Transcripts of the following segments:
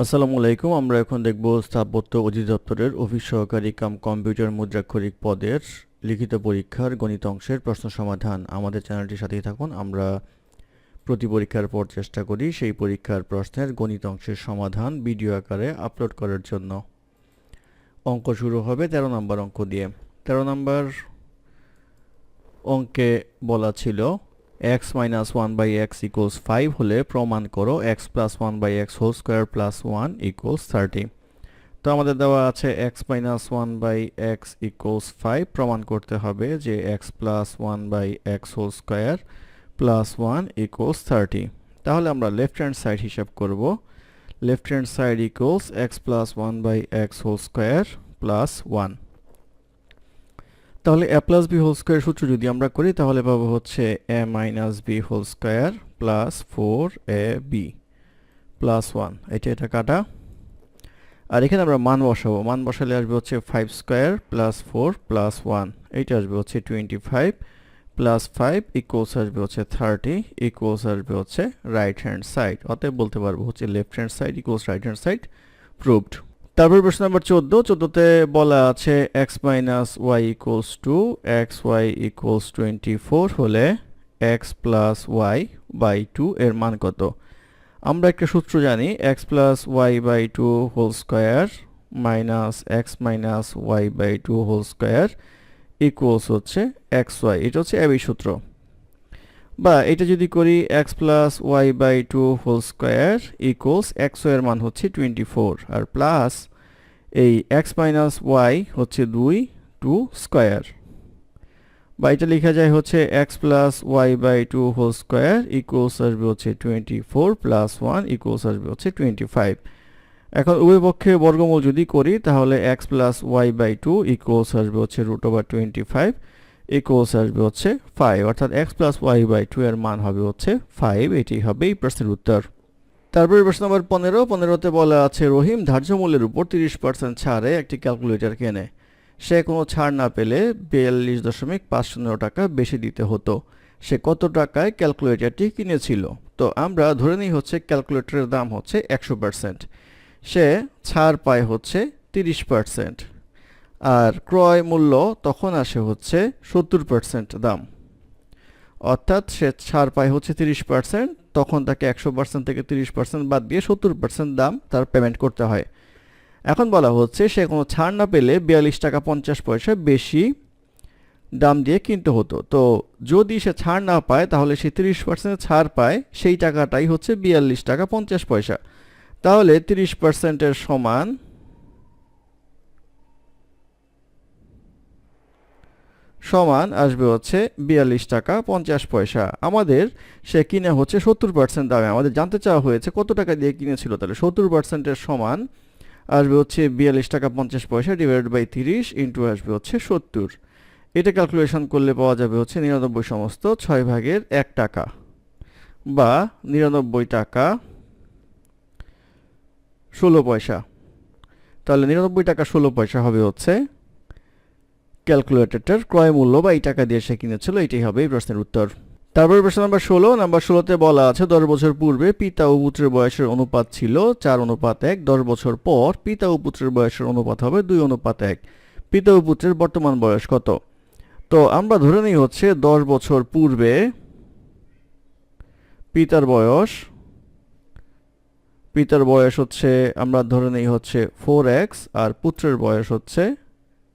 আসসালামু আলাইকুম, আমরা এখন দেখব স্থাপত্য অধিদপ্তরের অফিস সহকারী কাম কম্পিউটার মুদ্রাক্ষরিক পদের লিখিত পরীক্ষার গণিত অংশের প্রশ্ন সমাধান। আমাদের চ্যানেলটির সাথেই থাকুন, আমরা প্রতি পরীক্ষার পর চেষ্টা করি সেই পরীক্ষার প্রশ্নের গণিত অংশের সমাধান ভিডিও আকারে আপলোড করার জন্য। অঙ্ক শুরু হবে তেরো নম্বর অঙ্ক দিয়ে। তেরো নম্বর অঙ্কে বলা ছিল X minus one by X equals five হলে প্রমাণ করো X plus one by X whole square plus one equals thirty তো আমাদের দেওয়া আছে X minus one by X equals five প্রমাণ করতে হবে যে X plus one by X whole square plus one equals thirty তাহলে আমরা লেফট হ্যান্ড সাইড হিসাব করব। Left hand side equals X plus one by X whole square plus one তাহলে A plus B whole square সূত্র যদি আমরা করি, তাহলে পাবো হচ্ছে A minus B whole square plus four A B plus one এটা এটা কাটা। আর এখানে আমরা মান বসাবো। মান বসালে আসবে হচ্ছে five square plus four plus one এইটা আসবে হচ্ছে twenty five plus five equals আসবে হচ্ছে থার্টি ইকুয়ালস আসবে হচ্ছে রাইট হ্যান্ড সাইড অতএব বলতে পারব হচ্ছে left hand side equals right hand side proved তারপর প্রশ্ন নাম্বার চোদ্দ, চোদ্দোতে বলা আছে X minus Y equals two X Y equals twenty four হলে X plus Y by two এর মান কত? আমরা একটা সূত্র জানি X plus Y by two whole square minus X minus Y by two whole square equals হচ্ছে X Y এটা হচ্ছে এবি সূত্র। বা এটা যদি করি X plus y by two whole square equals এক্সের মান হচ্ছে টোয়েন্টি ফোর আর প্লাস এই এক্স মাইনাস ওয়াই হচ্ছে দুই টু স্কোয়ার বা এটা লেখা যায় হচ্ছে x plus y by two whole square equals আসবে হচ্ছে twenty four plus one equals আসবে হচ্ছে টোয়েন্টি ফাইভ এখন উভয় পক্ষে বর্গমূল যদি করি তাহলে x plus y by two equals আসবে হচ্ছে root over twenty five equals আসবে হচ্ছে ফাইভ অর্থাৎ x plus y by two এর মান হবে হচ্ছে ফাইভ এটি হবে এই প্রশ্নের উত্তর। তারপরে প্রশ্ন নম্বর পনেরো, পনেরোতে বলা আছে, রহিম ধার্য মূল্যের উপর তিরিশ পার্সেন্ট ছাড়ে একটি ক্যালকুলেটর কেনে। সে কোনো ছাড় না পেলে বিয়াল্লিশ দশমিক পাঁচ শূন্য টাকা বেশি দিতে হতো। সে কত টাকায় ক্যালকুলেটরটি কিনেছিল? তো আমরা ধরে নিই হচ্ছে ক্যালকুলেটরের দাম হচ্ছে একশো পার্সেন্ট সে ছাড় পায় হচ্ছে তিরিশ পার্সেন্ট আর ক্রয় মূল্য তখন আসে হচ্ছে সত্তর পার্সেন্ট দাম। অর্থাৎ সে ছাড় পায় হচ্ছে তিরিশ পার্সেন্ট তখন তাকে একশো পার্সেন্ট থেকে তিরিশ পার্সেন্ট বাদ দিয়ে সত্তর পার্সেন্ট দাম তার পেমেন্ট করতে হয়। এখন বলা হচ্ছে সে কোনো ছাড় না পেলে বিয়াল্লিশ টাকা পঞ্চাশ পয়সা বেশি দাম দিয়ে কিনতে হতো। তো যদি সে ছাড় না পায়, তাহলে সে তিরিশ পার্সেন্ট ছাড় পায়, সেই টাকাটাই হচ্ছে বিয়াল্লিশ টাকা পঞ্চাশ পয়সা। তাহলে তিরিশ পার্সেন্টের সমান সমান আসবে হচ্ছে বিয়াল্লিশ টাকা পঞ্চাশ পয়সা। আমাদের সে কিনে হচ্ছে সত্তর পার্সেন্ট দামে। আমাদের জানতে চাওয়া হয়েছে কত টাকা দিয়ে কিনেছিল, তাহলে সত্তর পার্সেন্টের সমান আসবে হচ্ছে বিয়াল্লিশ টাকা পঞ্চাশ পয়সা ডিভাইড বাই তিরিশ ইন্টু আসবে হচ্ছে সত্তর। এটা ক্যালকুলেশন করলে পাওয়া যাবে হচ্ছে নিরানব্বই সমস্ত ছয় ভাগের এক টাকা বা নিরানব্বই টাকা ষোলো পয়সা। তাহলে নিরানব্বই টাকা ষোলো পয়সা হবে হচ্ছে ক্যালকুলেটরটার ক্রয় মূল্য বা এই টাকা দিয়ে সে কিনেছিল, এটাই হবে এই প্রশ্নের উত্তর। তারপর প্রশ্ন নাম্বার ষোলো নাম্বার ষোলোতে বলা আছে, দশ বছর পূর্বে পিতা ও পুত্রের বয়সের অনুপাত ছিল চার অনুপাত এক, দশ বছর পর পিতা ও পুত্রের বয়সের অনুপাত হবে দুই অনুপাত এক। পিতা ও পুত্রের বর্তমান বয়স কত? তো আমরা ধরে নিই হচ্ছে দশ বছর পূর্বে পিতার বয়স পিতার বয়স হচ্ছে, আমরা ধরে নিই হচ্ছে ফোর এক্স আর পুত্রের বয়স হচ্ছে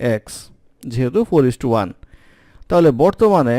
এক্স যেহেতু ফোর ইস টু ওয়ান তাহলে বর্তমানে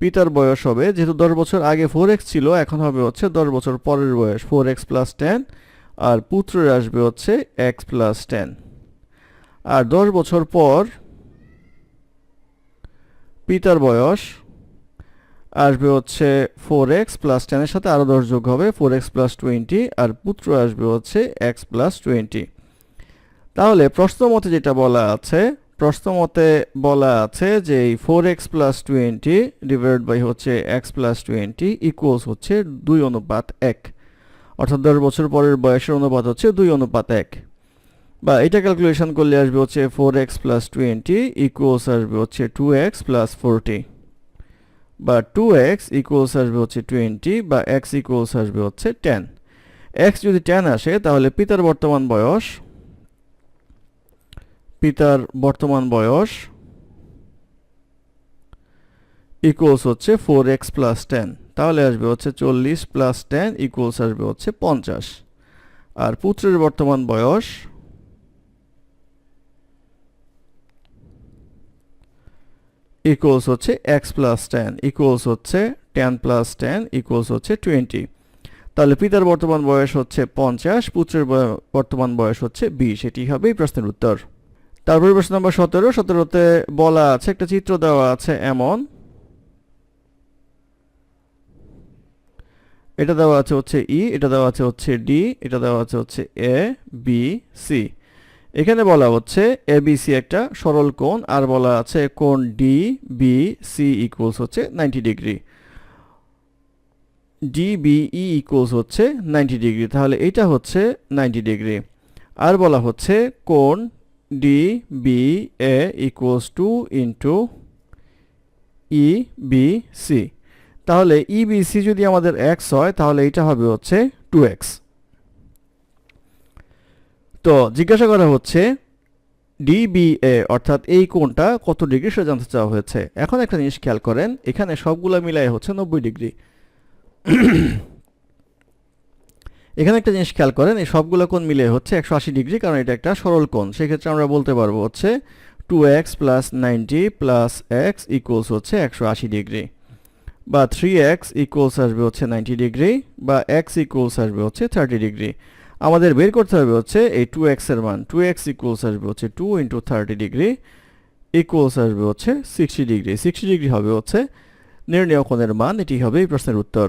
পিতার বয়স হবে, যেহেতু দশ বছর আগে ফোর এক্স ছিল, এখন হবে হচ্ছে দশ বছর পরের বয়স ফোর এক্স প্লাস টেন আর পুত্রের আসবে হচ্ছে এক্স প্লাস টেন আর দশ বছর পর পিতার বয়স আসবে হচ্ছে ফোর এক্স প্লাস টেনের সাথে আরও দশ যোগ হবে ফোর এক্স প্লাস টোয়েন্টি আর পুত্র আসবে হচ্ছে এক্স প্লাস টোয়েন্টি তাহলে প্রশ্ন মতে যেটা বলা আছে, প্রশ্ন মতে বলা আছে যে এই four x plus twenty divide by হচ্ছে এক্স প্লাস টোয়েন্টি ইকুয়ালস হচ্ছে দুই অনুপাত এক। অর্থাৎ দশ বছর পরের বয়সের অনুপাত হচ্ছে দুই অনুপাত এক। বা এটা ক্যালকুলেশন করলে আসবে হচ্ছে four x plus twenty equals আসবে হচ্ছে টু এক্স প্লাস ফোরটি বা টু এক্স ইকুয়ালস আসবে হচ্ছে টোয়েন্টি বা এক্স ইকুয়ালস আসবে হচ্ছে টেন এক্স যদি টেন আসে, তাহলে পিতার বর্তমান বয়স পিতার বর্তমান বয়স ইকুয়ালস হচ্ছে ফোর এক্স প্লাস টেন তাহলে আসবে হচ্ছে চল্লিশ প্লাস টেন ইকুয়ালস আসবে হচ্ছে পঞ্চাশ। আর পুত্রের বর্তমান বয়স ইকুয়ালস হচ্ছে এক্স প্লাস টেন ইকুয়ালস হচ্ছে টেন প্লাস টেন ইকুয়ালস হচ্ছে টোয়েন্টি তাহলে পিতার বর্তমান বয়স হচ্ছে পঞ্চাশ, পুত্রের বর্তমান বয়স হচ্ছে বিশ। এটি হবে প্রশ্নের উত্তর। তারপরে প্রশ্ন নম্বর সতেরো। সতেরোতে বলা আছে, একটা চিত্র দেওয়া আছে এমন। এটা দেওয়া আছে হচ্ছে ই, এটা দেওয়া আছে হচ্ছে ডি, এটা দেওয়া আছে হচ্ছে এ, বি, সি। এখানে বলা হচ্ছে এ, বি, সি একটা সরল কোণ, আর বলা আছে কোণ ডি, বি, সি ইকুয়ালস হচ্ছে ninety degree. D, B, E equals হচ্ছে নাইনটি ডিগ্রি। তাহলে এটা হচ্ছে নাইনটি ডিগ্রি। আর বলা হচ্ছে কোণ D B A equals two into E B C তাহলে ই বি সি যদি আমাদের এক্স হয়, তাহলে এটা হবে হচ্ছে টু এক্স তো জিজ্ঞাসা করা হচ্ছে ডিবিএ অর্থাৎ এই কোণটা কত ডিগ্রি সেটা জানতে চাওয়া হয়েছে। এখন একটা জিনিস খেয়াল করেন, এখানে সবগুলো মিলাই হচ্ছে নব্বই ডিগ্রি। এখানে একটা জিনিস খেয়াল করেন, এই সবগুলো কোণ মিলে হচ্ছে একশো আশি ডিগ্রি, কারণ এটা একটা সরল কোণ। সেক্ষেত্রে আমরা বলতে পারব হচ্ছে two x plus ninety plus x equals হচ্ছে একশো আশি ডিগ্রি। বা থ্রি এক্স ইকুয়ালস আসবে হচ্ছে নাইনটি ডিগ্রি, বা এক্স ইকুয়ালস আসবে হচ্ছে থার্টি ডিগ্রি। আমাদের বের করতে হবে হচ্ছে এই টু এক্সের মান। টু এক্স ইকুয়ালস আসবে হচ্ছে two into thirty degree equals আসবে হচ্ছে সিক্সটি ডিগ্রি। সিক্সটি ডিগ্রি হবে হচ্ছে নির্ণয় কোণের মান, এটি হবে এই প্রশ্নের উত্তর।